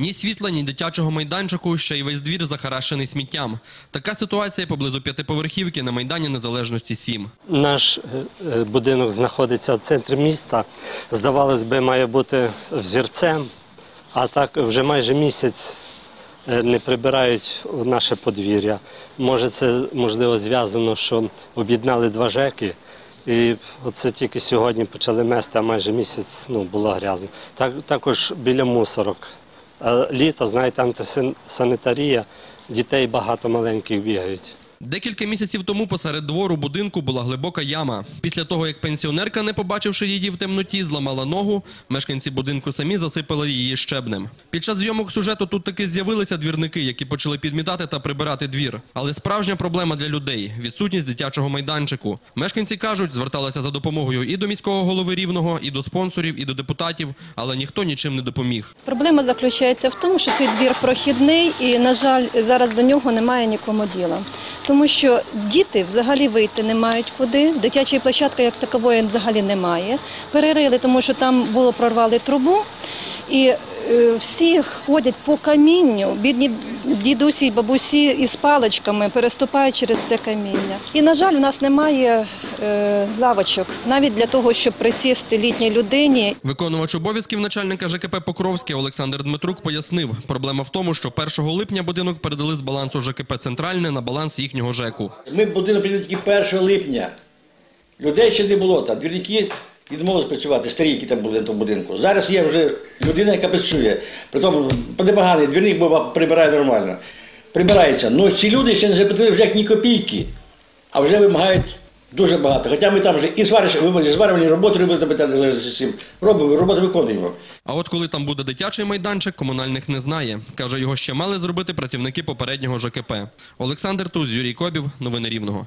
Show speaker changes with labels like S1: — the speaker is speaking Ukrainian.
S1: Ні світла, ні дитячого майданчику, ще й весь двір захарашений сміттям. Така ситуація поблизу п'ятиповерхівки на Майдані Незалежності 7.
S2: Наш е, е, будинок знаходиться в центрі міста. Здавалось би, має бути взірцем, а так вже майже місяць е, не прибирають наше подвір'я. Може, це можливо зв'язано, що об'єднали два ЖЕКи. І оце тільки сьогодні почали мести, а майже місяць ну, було грязно. Так, також біля мусорок. Літо, знаєте, антисанітарія, дітей багато маленьких бігають.
S1: Декілька місяців тому посеред двору будинку була глибока яма. Після того, як пенсіонерка, не побачивши її в темноті, зламала ногу, мешканці будинку самі засипали її щебнем. Під час зйомок сюжету тут таки з'явилися двірники, які почали підмітати та прибирати двір. Але справжня проблема для людей відсутність дитячого майданчику. Мешканці кажуть, зверталися за допомогою і до міського голови рівного, і до спонсорів, і до депутатів, але ніхто нічим не допоміг.
S3: Проблема заключається в тому, що цей двір прохідний і, на жаль, зараз до нього немає нікому діла. Тому що діти взагалі вийти не мають куди, дитячої площадки як такової взагалі немає. Перерили, тому що там було прорвали трубу. І всі ходять по камінню, бідні дідусі і бабусі із паличками переступають через це каміння. І, на жаль, у нас немає е, лавочок навіть для того, щоб присісти літній людині
S1: Виконувач обов'язків начальника ЖКП Покровське Олександр Дмитрук пояснив, проблема в тому, що 1 липня будинок передали з балансу ЖКП Центральне на баланс їхнього ЖЕКу.
S4: Ми будинок прийняли тільки 1 липня. Людей ще не було там. Двірники відмовились працювати, старі, які там були на тому будинку. Зараз є вже людина, яка працює. Притом непоганий двірник, бо прибирає нормально. Прибирається. Ну ці люди ще не заплатили вже як ні копійки, а вже вимагають дуже багато. Хоча ми там вже і зварювальні, зварювальні роботи робили там питання з. Робимо, роботи виконуємо.
S1: А от коли там буде дитячий майданчик, комунальник не знає. Каже, його ще мали зробити працівники попереднього ЖКП. Олександр Туз, Юрій Кобів. Новини Рівного.